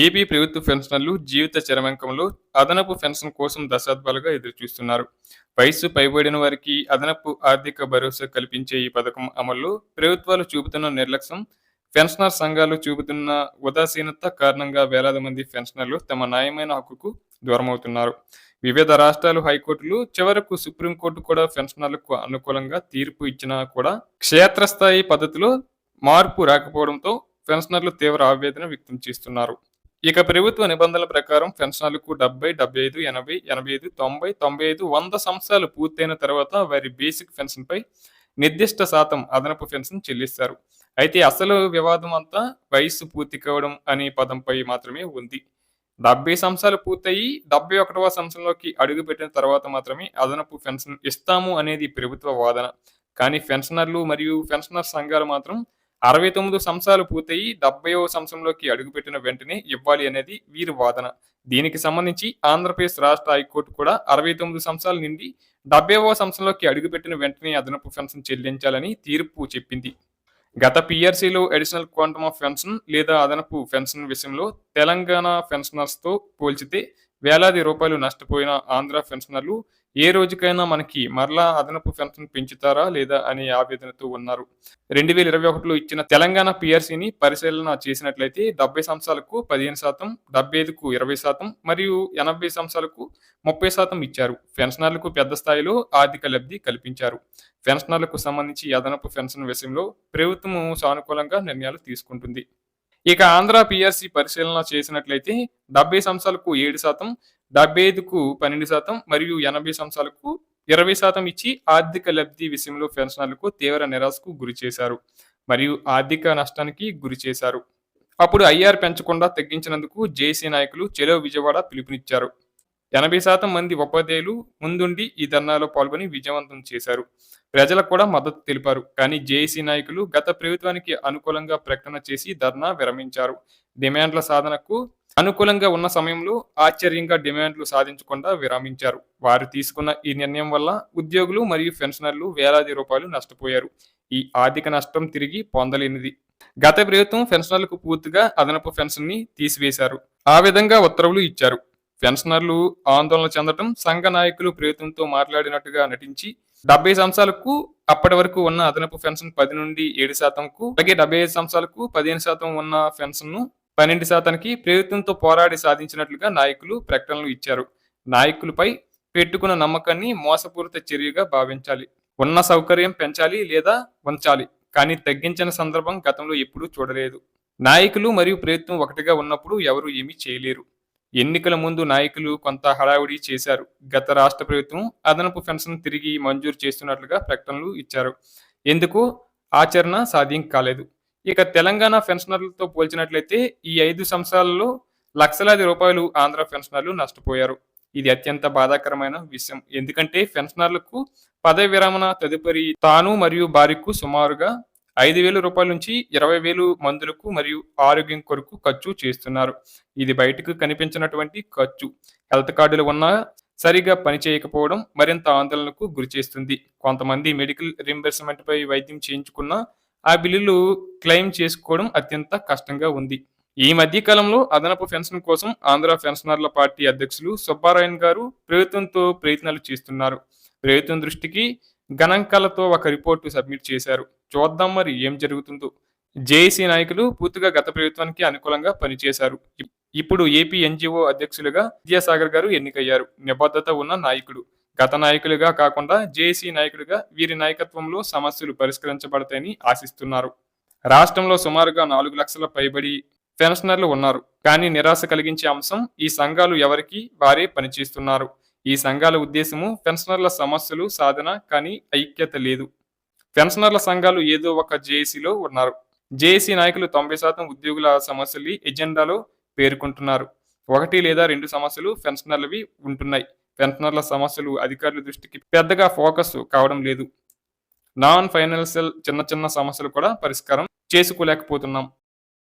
AP ప్రభుత్వ పెన్షనర్లు జీవిత చరమాంకంలో అదనపు పెన్షన్ కోసం దశాబ్దాలుగా ఎదురుచూస్తున్నారు. వయస్సు పైబడిన వారికి అదనపు ఆర్థిక భరోసా కల్పించే ఈ పథకం అమల్లో ప్రభుత్వాలు చూపుతున్న నిర్లక్ష్యం పెన్షనర్ సంఘాలు చూపుతున్న ఉదాసీనత కారణంగా వేలాది మంది పెన్షనర్లు తమ న్యాయమైన హక్కుకు దూరమవుతున్నారు. వివిధ రాష్ట్రాలు హైకోర్టులు చివరకు సుప్రీంకోర్టు కూడా పెన్షనర్లకు అనుకూలంగా తీర్పు ఇచ్చినా కూడా క్షేత్రస్థాయి పద్ధతిలో మార్పు రాకపోవడంతో పెన్షనర్లు తీవ్ర ఆవేదన వ్యక్తం చేస్తున్నారు. ఇక ప్రభుత్వ నిబంధనల ప్రకారం పెన్షనర్లకు డెబ్బై డెబ్బై ఐదు ఎనభై ఎనభై ఐదు తొంభై తొంభై ఐదు వంద సంవత్సరాలు పూర్తయిన తర్వాత వారి బేసిక్ పెన్షన్పై నిర్దిష్ట శాతం అదనపు పెన్షన్ చెల్లిస్తారు. అయితే అసలు వివాదం అంతా వయస్సు పూర్తి కావడం అనే పదంపై మాత్రమే ఉంది. డెబ్బై సంవత్సరాలు పూర్తయి డెబ్బై ఒకటవ సంవత్సరంలోకి అడుగుపెట్టిన తర్వాత మాత్రమే అదనపు పెన్షన్ ఇస్తాము అనేది ప్రభుత్వ వాదన. కానీ పెన్షనర్లు మరియు పెన్షనర్ సంఘాలు మాత్రం అరవై తొమ్మిది సంవత్సరాలు పూర్తయి డెబ్బైవ సంవత్సరంలోకి అడుగుపెట్టిన వెంటనే ఇవ్వాలి అనేది వీరి వాదన. దీనికి సంబంధించి ఆంధ్రప్రదేశ్ రాష్ట్ర హైకోర్టు కూడా అరవై తొమ్మిది సంవత్సరాల నుండి డెబ్బైవ సంవత్సరంలోకి అడుగుపెట్టిన వెంటనే అదనపు పెన్షన్ చెల్లించాలని తీర్పు చెప్పింది. గత పిఆర్సీలో అడిషనల్ క్వాంటమ్ ఆఫ్ పెన్షన్ లేదా అదనపు పెన్షన్ విషయంలో తెలంగాణ పెన్షనర్స్తో పోల్చితే వేలాది రూపాయలు నష్టపోయిన ఆంధ్ర పెన్షనర్లు ఏ రోజుకైనా మనకి మరలా అదనపు పెన్షన్ పెంచుతారా లేదా అనే ఆవేదనతో ఉన్నారు. రెండు వేల ఇరవై ఒకటిలో ఇచ్చిన తెలంగాణ పిఆర్సీని పరిశీలన చేసినట్లయితే డెబ్బై సంవత్సరాలకు పదిహేను శాతం డెబ్బై ఐదుకు ఇరవై శాతం మరియు ఎనభై సంవత్సరాలకు ముప్పై శాతం ఇచ్చారు. పెన్షనర్లకు పెద్ద స్థాయిలో ఆర్థిక లబ్ధి కల్పించారు. పెన్షనర్లకు సంబంధించి అదనపు పెన్షన్ విషయంలో ప్రభుత్వం సానుకూలంగా నిర్ణయాలు తీసుకుంటుంది. ఇక ఆంధ్ర పిఆర్సీ పరిశీలన చేసినట్లయితే డెబ్బై సంవత్సరాలకు ఏడు శాతం డెబ్బై ఐదుకు పన్నెండు శాతం మరియు ఎనభై సంవత్సరాలకు ఇరవై శాతం ఇచ్చి ఆర్థిక లబ్ధి విషయంలో పెన్షనర్లకు తీవ్ర నిరాశకు గురి చేశారు మరియు ఆర్థిక నష్టానికి గురి చేశారు. అప్పుడు ఐఆర్ పెంచకుండా తగ్గించినందుకు జేసీ నాయకులు చెలో విజయవాడ పిలుపునిచ్చారు. ఎనభై శాతం మంది ఉపాధ్యాయులు ముందుండి ఈ ధర్నాలో పాల్గొని విజయవంతం చేశారు. ప్రజలకు కూడా మద్దతు తెలిపారు. కానీ జేఏసీ నాయకులు గత ప్రభుత్వానికి అనుకూలంగా ప్రకటన చేసి ధర్నా విరమించారు. డిమాండ్ల సాధనకు అనుకూలంగా ఉన్న సమయంలో ఆశ్చర్యంగా డిమాండ్లు సాధించకుండా విరామించారు. వారు తీసుకున్న ఈ నిర్ణయం వల్ల ఉద్యోగులు మరియు పెన్షనర్లు వేలాది రూపాయలు నష్టపోయారు. ఈ ఆర్థిక నష్టం తిరిగి పొందలేనిది. గత ప్రభుత్వం పెన్షనర్లకు పూర్తిగా అదనపు పెన్షన్ని తీసివేశారు. ఆ విధంగా ఉత్తర్వులు ఇచ్చారు. పెన్షనర్లు ఆందోళన చెందటం సంఘ నాయకులు ప్రయత్నంతో మాట్లాడినట్టుగా నటించి డెబ్బై సంవత్సరాలకు అప్పటి వరకు ఉన్న అదనపు పెన్షన్ పది నుండి ఏడు శాతంకు అలాగే డెబ్బై ఐదు సంవత్సరాలకు పదిహేను శాతం ఉన్న పెన్షన్ను పన్నెండు శాతానికి ప్రభుత్వంతో పోరాడి సాధించినట్లుగా నాయకులు ప్రకటనలు ఇచ్చారు. నాయకులపై పెట్టుకున్న నమ్మకాన్ని మోసపూరిత చర్యగా భావించాలి. ఉన్న సౌకర్యం పెంచాలి లేదా ఉంచాలి కానీ తగ్గించిన సందర్భం గతంలో ఎప్పుడూ చూడలేదు. నాయకులు మరియు ప్రభుత్వం ఒకటిగా ఉన్నప్పుడు ఎవరు ఏమీ చేయలేరు. ఎన్నికల ముందు నాయకులు కొంత హడావుడి చేశారు. గత రాష్ట్ర ప్రభుత్వం అదనపు పెన్షన్ తిరిగి మంజూరు చేస్తున్నట్లుగా ప్రకటనలు ఇచ్చారు. ఎందుకు? ఆచరణ సాధ్యం కాలేదు. ఇక తెలంగాణ పెన్షనర్లతో పోల్చినట్లయితే ఈ ఐదు సంవత్సరాలలో లక్షలాది రూపాయలు ఆంధ్ర పెన్షనర్లు నష్టపోయారు. ఇది అత్యంత బాధాకరమైన విషయం. ఎందుకంటే పెన్షనర్లకు పదవి విరమణ తదుపరి తాను మరియు భార్యకు సుమారుగా ఐదు వేల రూపాయల నుంచి ఇరవై వేలు మందులకు మరియు ఆరోగ్యం కొరకు ఖర్చు చేస్తున్నారు. ఇది బయటకు కనిపించినటువంటి ఖర్చు. హెల్త్ కార్డులు ఉన్నా సరిగా పనిచేయకపోవడం మరింత ఆందోళనకు గురిచేస్తుంది కొంతమంది మెడికల్ రింబర్స్మెంట్పై వైద్యం చేయించుకున్న ఆ బిల్లులు క్లెయిమ్ చేసుకోవడం అత్యంత కష్టంగా ఉంది. ఈ మధ్య కాలంలో అదనపు పెన్షన్ కోసం ఆంధ్ర పెన్షనర్ల పార్టీ అధ్యక్షులు సుబ్బారాయన్ గారు ప్రభుత్వంతో ప్రయత్నాలు చేస్తున్నారు. ప్రభుత్వం దృష్టికి గణాంకాలతో ఒక రిపోర్టు సబ్మిట్ చేశారు. చూద్దాం మరి ఏం జరుగుతుందో. జేఏసీ నాయకులు పూర్తిగా గత ప్రభుత్వానికి అనుకూలంగా పనిచేశారు. ఇప్పుడు ఏపీ ఎన్జిఓ అధ్యక్షులుగా విద్యాసాగర్ గారు ఎన్నికయ్యారు. నిబద్ధత ఉన్న నాయకుడు. గత నాయకులుగా కాకుండా జేఏసీ నాయకుడిగా వీరి నాయకత్వంలో సమస్యలు పరిష్కరించబడతాయని ఆశిస్తున్నారు. రాష్ట్రంలో సుమారుగా నాలుగు లక్షల పైబడి పెన్షనర్లు ఉన్నారు. కానీ నిరాశ కలిగించే అంశం ఈ సంఘాలు ఎవరికి వారే పనిచేస్తున్నారు. ఈ సంఘాల ఉద్దేశము పెన్షనర్ల సమస్యలు సాధన కానీ ఐక్యత లేదు. పెన్షనర్ల సంఘాలు ఏదో ఒక జేఏసీలో ఉన్నారు. జేఏసీ నాయకులు తొంభై శాతం ఉద్యోగుల సమస్యలు ఎజెండాలో పేర్కొంటున్నారు. ఒకటి లేదా రెండు సమస్యలు పెన్షనర్లవి ఉంటున్నాయి. పెన్షనర్ల సమస్యలు అధికారుల దృష్టికి పెద్దగా ఫోకస్ కావడం లేదు. నాన్ ఫైనాన్షియల్ చిన్న చిన్న సమస్యలు కూడా పరిష్కారం చేసుకోలేకపోతున్నాం.